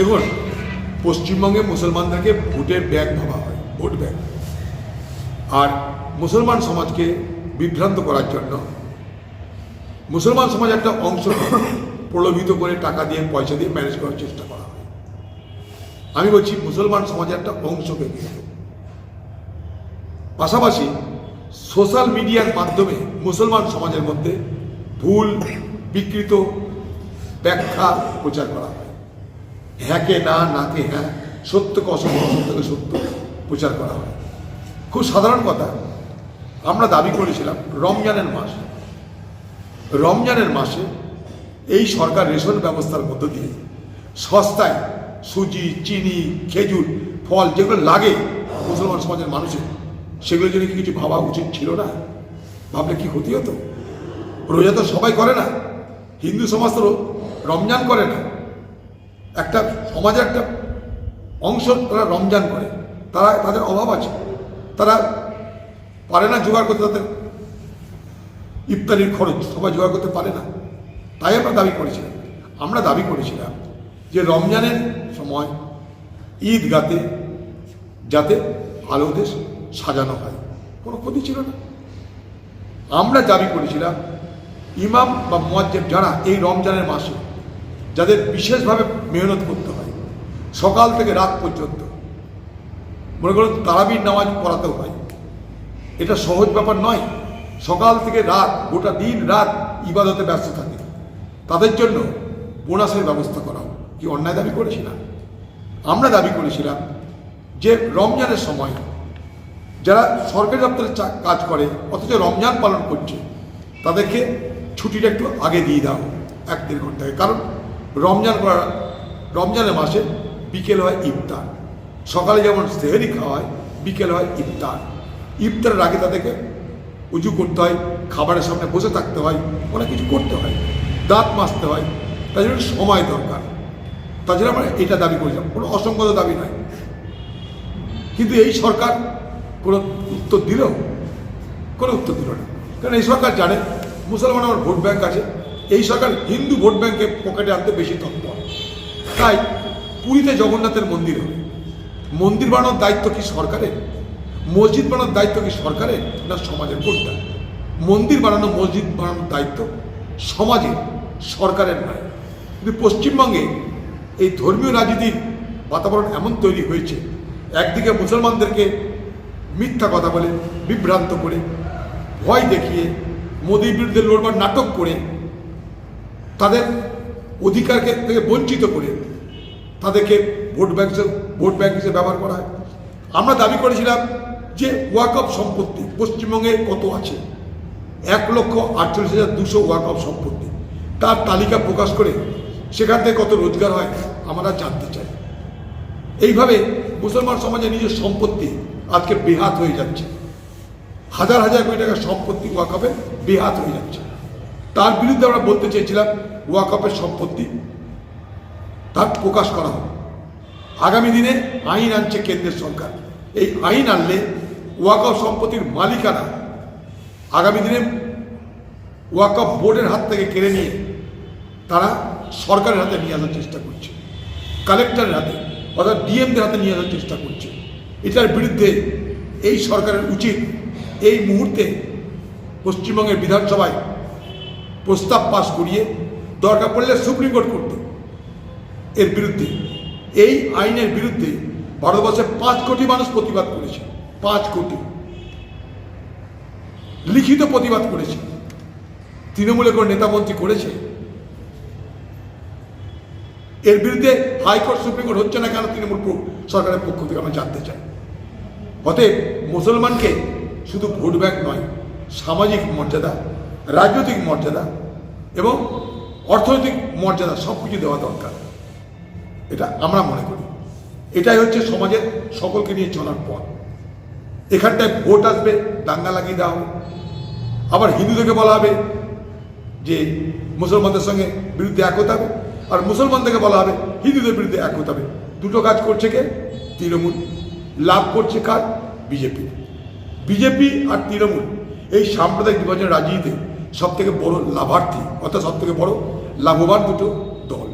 দেখুন, পশ্চিমবঙ্গে মুসলমানদেরকে ভোটের ব্যাগ ভাবা হয়, ভোট ব্যাগ। আর মুসলমান সমাজকে বিভ্রান্ত করার জন্য মুসলমান সমাজ একটা অংশ প্রলোভিত করে টাকা দিয়ে, পয়সা দিয়ে ম্যানেজ করার চেষ্টা করা হয়। আমি বলছি, মুসলমান সমাজের একটা অংশকে কিন্তু পাশাপাশি সোশ্যাল মিডিয়ার মাধ্যমে মুসলমান সমাজের মধ্যে ভুল, বিকৃত ব্যাখ্যা প্রচার করা হয়। হ্যাঁকে না, নাকে হ্যাঁ সত্যকে অসত্য অসত্যকে সত্য প্রচার করা হয়। খুব সাধারণ কথা। আমরা দাবি করেছিলাম, রমজানের মাস। রমজানের মাসে এই সরকার রেশন ব্যবস্থার মধ্য দিয়ে সস্তায় সুজি, চিনি, খেজুর, ফল যেগুলো লাগে মুসলমান সমাজের মানুষের সেগুলো জন্য কি কিছু ভাবা উচিত ছিল না? ভাবলে কি ক্ষতি হতো? রোজা তো সবাই করে না। হিন্দু সমাজ তো রমজান করে না। একটা সমাজের একটা অংশ তারা রমজান করে। তারা তাদের অভাব আছে। তারা পারে না জোগাড় করতে, তাদের ইফতারির খরচ সবাই জোগাড় করতে পারে না। তাই আমরা দাবি করেছিলাম। আমরা দাবি করেছিলাম যে রমজানের সময় ঈদগাতে যাতে আলো দেশ সাজানো হয়। কোনো ক্ষতি ছিল না। আমরা দাবি করেছিলাম, ইমাম বা মোয়াজ্জেব যারা এই রমজানের মাসে, যাদের বিশেষভাবে মেহনত করতে হয়। সকাল থেকে রাত পর্যন্ত। মনে করুন, তারাবির নামাজ পড়াতে হয়। এটা সহজ ব্যাপার নয়। সকাল থেকে রাত, গোটা দিন রাত ইবাদতে ব্যস্ত থাকে। তাদের জন্য বোনাসের ব্যবস্থা করা। কি অন্যায় দাবি করেছিলাম? আমরা দাবি করেছিলাম যে রমজানের সময় যারা সরকারি দপ্তরে কাজ করে, অথচ রমজান পালন করছে, তাদেরকে ছুটিটা একটু আগে দিয়ে দাও, এক দেড় ঘন্টায়। কারণ রমজান করা রমজানের মাসে বিকেল হয় ইফতার। সকালে যেমন সেহেরি খাওয়া হয়, বিকেল হয় ইফতার। ইফতারের আগে তাদেরকে উজু করতে হয়, খাবারের সামনে বসে থাকতে হয়, অনেক কিছু করতে হয়, দাঁত মাজতে হয়, তার জন্য সময় দরকার। তাছাড়া আমরা এটা দাবি করেছিলাম কোনো অসংগত দাবি নয়। কিন্তু এই সরকার কোনো উত্তর দিল? কোনো উত্তর দিল না। কারণ এই সরকার জানে মুসলমান আমার ভোট ব্যাংক আছে, এই সরকার হিন্দু ভোট ব্যাংকে পকেটে আনতে বেশি তৎপর। তাই পুরীতে জগন্নাথের মন্দির হবে। মন্দির বানানোর দায়িত্ব কি সরকারের? মসজিদ বানানোর দায়িত্ব কি সরকারের না সমাজের কোনটা মন্দির বানানো, মসজিদ বানানোর দায়িত্ব সমাজের, সরকারের নয়। কিন্তু পশ্চিমবঙ্গে এই ধর্মীয় রাজনীতির বাতাবরণ এমন তৈরি হয়েছে, একদিকে মুসলমানদেরকে মিথ্যা কথা বলে, বিভ্রান্ত করে, ভয় দেখিয়ে, মোদীর বিরুদ্ধে লড়বার নাটক করে, তাদের অধিকারকে থেকে বঞ্চিত করে তাদেরকে ভোট ব্যাংক ভোট ব্যাংক হিসেবে ব্যবহার করা হয়। আমরা দাবি করেছিলাম যে ওয়াকফ সম্পত্তি পশ্চিমবঙ্গে কত আছে? এক লক্ষ আটচল্লিশ হাজার দুশো ওয়াকফ সম্পত্তি। তার তালিকা প্রকাশ করে সেখান থেকে কত রোজগার হয় আমরা জানতে চাই। এইভাবে মুসলমান সমাজে নিজের সম্পত্তি আজকে বেহাত হয়ে যাচ্ছে। হাজার হাজার কোটি টাকার সম্পত্তি ওয়াকফে বেহাত হয়ে যাচ্ছে। তার বিরুদ্ধে আমরা বলতে চেয়েছিলাম ওয়াকফের সম্পত্তি। তার প্রকাশ করা হোক। আগামী দিনে আইন আনছে কেন্দ্রের সরকার। এই আইন আনলে ওয়াকফ সম্পত্তির মালিকানা আগামী দিনে ওয়াকফ বোর্ডের হাত থেকে কেড়ে নিয়ে তারা সরকারের হাতে নিয়ে আসার চেষ্টা করছে। কালেক্টরের হাতে, অর্থাৎ ডিএমদের হাতে নিয়ে আসার চেষ্টা করছে। এটার বিরুদ্ধে এই সরকারের উচিত এই মুহূর্তে পশ্চিমবঙ্গের বিধানসভায় প্রস্তাব পাশ করিয়ে দরকার পড়লে সুপ্রিম কোর্ট করতে। এর বিরুদ্ধে, এই আইনের বিরুদ্ধে ভারতবর্ষে পাঁচ কোটি মানুষ প্রতিবাদ করেছে, পাঁচ কোটি। লিখিত প্রতিবাদ করেছে। তৃণমূলের কোনো নেতামন্ত্রী করেছে? এর বিরুদ্ধে হাইকোর্ট, সুপ্রিম কোর্ট হচ্ছে না কেন তৃণমূল সরকারের পক্ষ থেকে আমরা জানতে চাই। অতএব মুসলমানকে শুধু ভোট ব্যাংক নয়, সামাজিক মর্যাদা রাজনৈতিক মর্যাদা এবং অর্থনৈতিক মর্যাদা সব কিছু দেওয়া দরকার। এটা আমরা মনে করি। এটাই হচ্ছে সমাজের সকলকে নিয়ে চলার পথ। এখানটায় ভোট আসবে, দাঙ্গা লাগিয়ে দেওয়া আবার হিন্দুদেরকে বলা হবে যে মুসলমানদের সঙ্গে বিরুদ্ধে এক হতে হবে। আর মুসলমানদেরকে বলা হবে হিন্দুদের বিরুদ্ধে এক হতে হবে। দুটো কাজ করছে কে? তৃণমূল। লাভ করছে কার? বিজেপি। বিজেপি আর তৃণমূল। এই সাম্প্রদায়িক নির্বাচনের রাজনীতিতে সব থেকে বড় লাভার্থী অর্থাৎ সব থেকে বড় লাভবান দুটো দল।